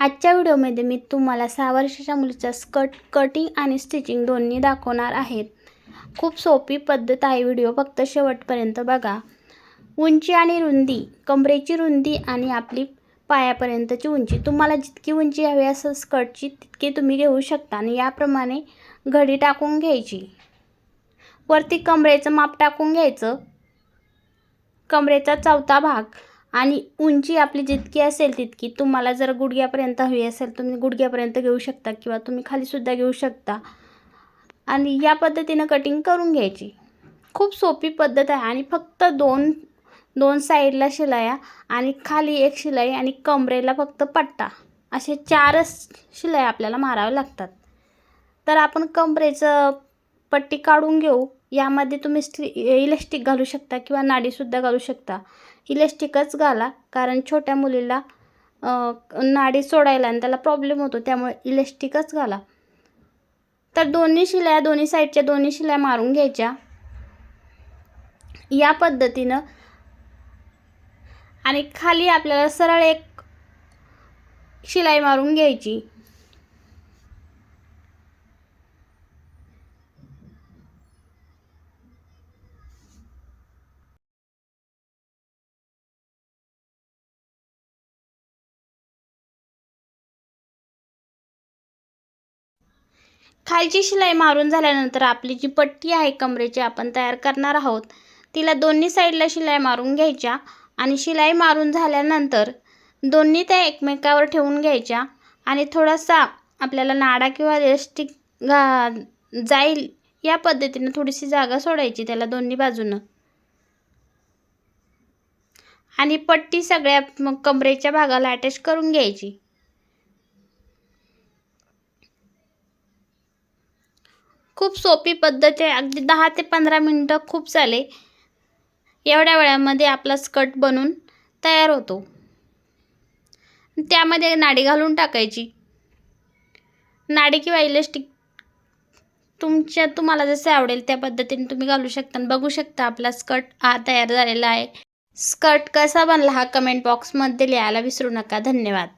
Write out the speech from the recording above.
आजच्या व्हिडिओमध्ये मी तुम्हाला सहा वर्षाच्या मुलीचा स्कर्ट कटिंग आणि स्टिचिंग दोन्ही दाखवणार आहेत खूप सोपी पद्धत आहे व्हिडिओ फक्त शेवटपर्यंत बघा. उंची आणि रुंदी कमरेची रुंदी आणि आपली पायापर्यंतची उंची. तुम्हाला जितकी उंची हवी असं स्कर्टची तितकी तुम्ही घेऊ शकता आणि याप्रमाणे घडी टाकून घ्यायची. वरती कमरेचं माप टाकून घ्यायचं. कमरेचा चौथा भाग. आणि उंची आपली जितकी असेल तितकी तुम्हाला जर गुडघ्यापर्यंत हवी असेल तुम्ही गुडघ्यापर्यंत घेऊ शकता किंवा तुम्ही खालीसुद्धा घेऊ शकता. आणि या पद्धतीनं कटिंग करून घ्यायची. खूप सोपी पद्धत आहे आणि फक्त दोन दोन साईडला शिलाया आणि खाली एक शिलाई आणि कमरेला फक्त पट्टा. असे चारच शिलाई आपल्याला माराव्या लागतात. तर आपण कमरेचं पट्टी काढून घेऊ. यामध्ये तुम्ही स्टी इलेस्टिक घालू शकता किंवा नाडीसुद्धा घालू शकता. इलेस्टिकच घाला कारण छोट्या मुलीला नाडी सोडायला आणि त्याला प्रॉब्लेम होतो त्यामुळे इलेस्टिकच घाला. तर दोन्ही शिल्या दोन्ही साईडच्या दोन्ही शिल्या मारून घ्यायच्या. या पद्धतीनं आणि खाली आपल्याला सरळ एक शिलाई मारून घ्यायची. खालची शिलाई मारून झाल्यानंतर आपली जी पट्टी आहे कमरेची आपण तयार करणार आहोत तिला दोन्ही साईडला शिलाई मारून घ्यायच्या आणि शिलाई मारून झाल्यानंतर दोन्ही त्या एकमेकावर ठेवून घ्यायच्या आणि थोडासा आपल्याला नाडा किंवा इलेस्टिक घा जाईल या पद्धतीनं थोडीशी जागा सोडायची त्याला दोन्ही बाजूनं. आणि पट्टी सगळ्या मग कमरेच्या भागाला अटॅच करून घ्यायची. खूप सोपी पद्धत आहे. अगदी दहा ते पंधरा मिनटं खूप चाले एवढ्या वेळामध्ये आपला स्कर्ट बनून तयार होतो. त्यामध्ये नाडी घालून टाकायची. नाडी किंवा इलेस्टिक तुमच्या तुम्हाला जसे आवडेल त्या पद्धतीने तुम्ही घालू शकता बघू शकता आपला स्कर्ट हा तयार झालेला आहे. स्कर्ट कसा बनला हा कमेंट बॉक्समध्ये लिहायला विसरू नका. धन्यवाद.